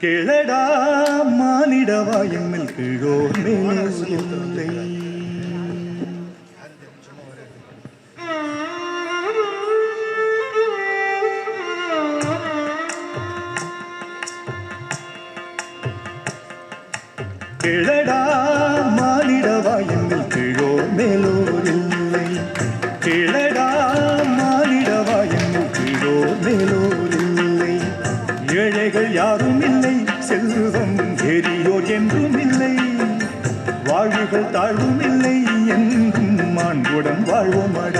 கேளடா மானிடவா எம்மில் கீழோர் இல்லை கிழடா ஏழைகள் யாரும் இல்லை. செல்வம் எரியோர் என்றும் இல்லை. வாழ்வுகள் தாழ்வும் இல்லை. என்றும் மாண்புடன் வாழ்வோம் அட.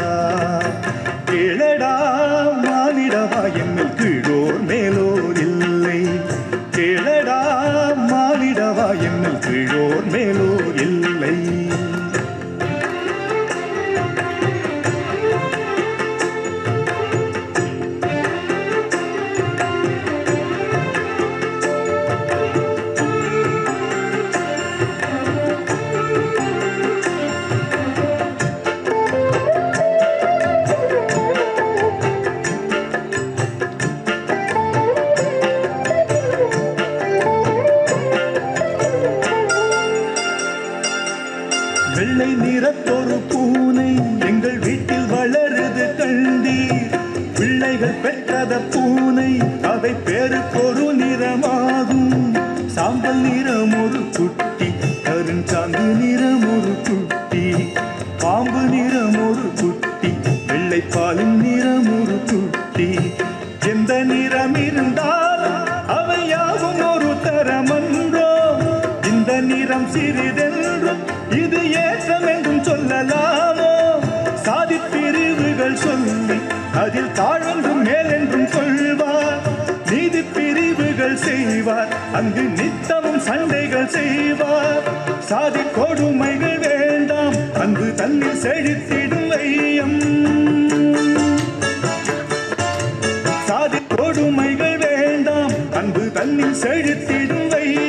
வெள்ளை நிறத்தொரு பூனை எங்கள் வீட்டில் வளருது கண்டீர். பிள்ளைகள் பெற்றத பூனை அவை பேருக்கொரு நிறமாகும். சாம்பல் நிறம் ஒரு குட்டி கருஞ்சாந்து நிறம் ஒரு குட்டி. பாம்பு நிறம் ஒரு குட்டி வெள்ளைப்பாலின் நிறம் ஒரு குட்டி. எந்த நிறம் இருந்தாலும் அவை யாவும் ஒரு தரமன்றோ இந்த நிறம் சிறிதென்றும் ஏற்றம் என்றும் சொல்லலாமோ? சாதி பிரிவுகள் சொல்லி அதில் தாழென்றும் மேலென்றும் சொல்வார். நீதி பிரிவுகள் செய்வார். அங்கு நித்தமும் சண்டைகள் செய்வார். சாதி கொடுமைகள் வேண்டாம். அங்கு தன்னில் செழித்திடும் வையம். சாதி கொடுமைகள் வேண்டாம். அன்பு தன்னில் செழித்திடும் வையம்.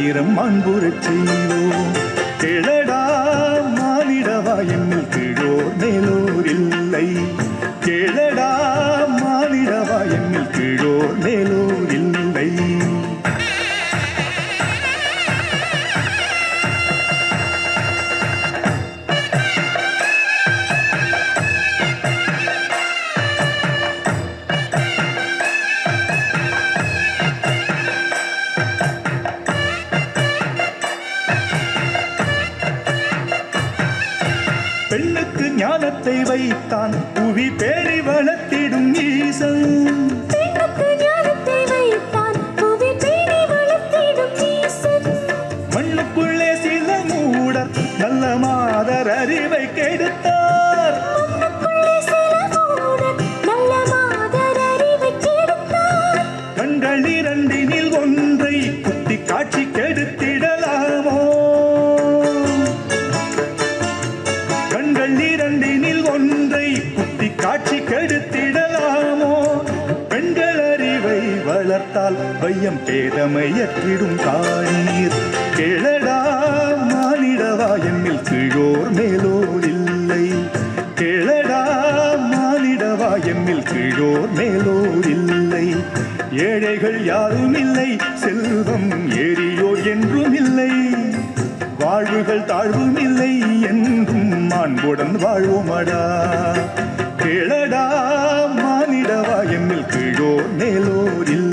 ஆயிரம் அன்புறச் செய்வோம். கிழடா மானிடவா என்னில் கீழோர் மேலோர் இல்லை. கிழடா மானிடவா என்னில் கீழோர் மேலோர் ஞானத்தை வைத்தான். புவி பேரி வளர்த்திடும் ஈசன். மண்ணுக்குள்ளே சில மூடர் நல்ல மாதர் அறிவை கெடுத்தார். கண்கள் இரண்டினில் ஒன்றை குத்தி காட்சி கெடுத்திடலாமோ வையம் பேதமையத்திடும் காணீர். கிழடா மானிடவா எம்மில் கீழோர் மேலோர் இல்லை. கிழடா மானிடவா எம்மில் கீழோர் மேலோர் இல்லை. ஏழைகள் யாரும் இல்லை செல்வம் ஏறியோர் என்றும் இல்லை. வாழ்வுகள் தாழ்வும் இல்லை என்றும் மாண்புடன் வாழ்வோமடா. கிழடா மானிடவா எம்மில் கீழோர் மேலோர் இல்லை.